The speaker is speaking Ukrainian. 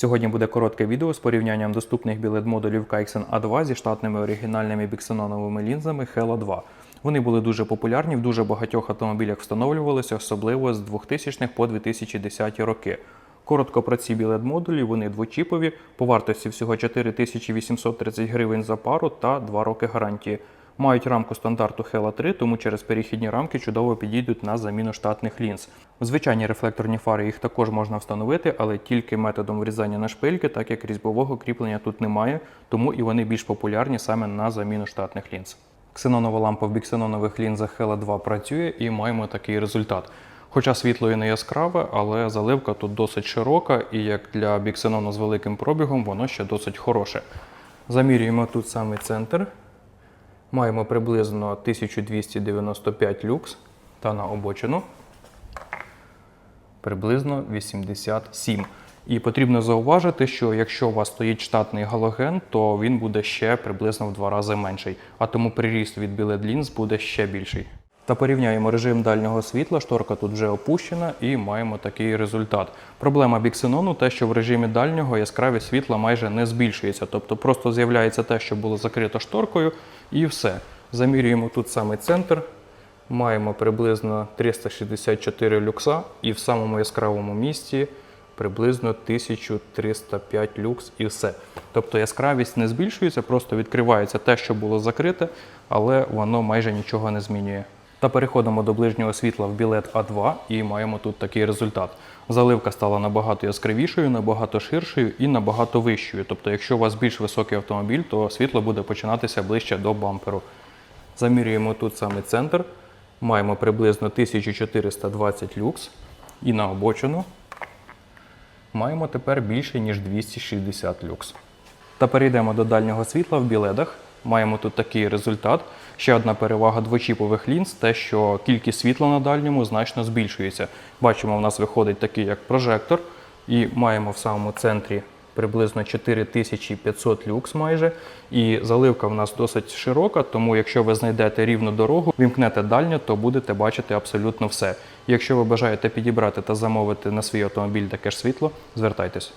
Сьогодні буде коротке відео з порівнянням доступних білет-модулів Kaixen A2 зі штатними оригінальними біксеноновими лінзами Hella 2. Вони були дуже популярні, в дуже багатьох автомобілях встановлювалися, особливо з 2000-х по 2010 роки. Коротко про ці білет-модулі, вони двочіпові, по вартості всього 4830 гривень за пару та 2 роки гарантії. Мають рамку стандарту Hella 3, тому через перехідні рамки чудово підійдуть на заміну штатних лінз. Звичайні рефлекторні фари їх також можна встановити, але тільки методом врізання на шпильки, так як різьбового кріплення тут немає, тому і вони більш популярні саме на заміну штатних лінз. Ксенонова лампа в біксенонових лінзах Hella 2 працює і маємо такий результат. Хоча світло і не яскраве, але заливка тут досить широка, і як для біксенону з великим пробігом, воно ще досить хороше. Замірюємо тут саме центр. Маємо приблизно 1295 люкс та на обочину приблизно 87. І потрібно зауважити, що якщо у вас стоїть штатний галоген, то він буде ще приблизно в два рази менший, а тому приріст від білет лінз буде ще більший. Та порівняємо режим дальнього світла, шторка тут вже опущена і маємо такий результат. Проблема біксенону те, що в режимі дальнього яскравість світла майже не збільшується, тобто просто з'являється те, що було закрито шторкою, і все. Замірюємо тут саме центр. Маємо приблизно 364 люкса, і в самому яскравому місці приблизно 1305 люкс і все. Тобто яскравість не збільшується, просто відкривається те, що було закрите, але воно майже нічого не змінює. Та переходимо до ближнього світла в білет А2 і маємо тут такий результат. Заливка стала набагато яскравішою, набагато ширшою і набагато вищою. Тобто, якщо у вас більш високий автомобіль, то світло буде починатися ближче до бамперу. Замірюємо тут саме центр. Маємо приблизно 1420 люкс. І на обочину маємо тепер більше, ніж 260 люкс. Та перейдемо до дальнього світла в біледах. Маємо тут такий результат. Ще одна перевага двочіпових лінз те, що кількість світла на дальньому значно збільшується. Бачимо, в нас виходить такий як прожектор, і маємо в самому центрі приблизно 4500 люкс майже. І заливка в нас досить широка, тому якщо ви знайдете рівну дорогу, вімкнете дальню, то будете бачити абсолютно все. Якщо ви бажаєте підібрати та замовити на свій автомобіль таке ж світло, звертайтесь.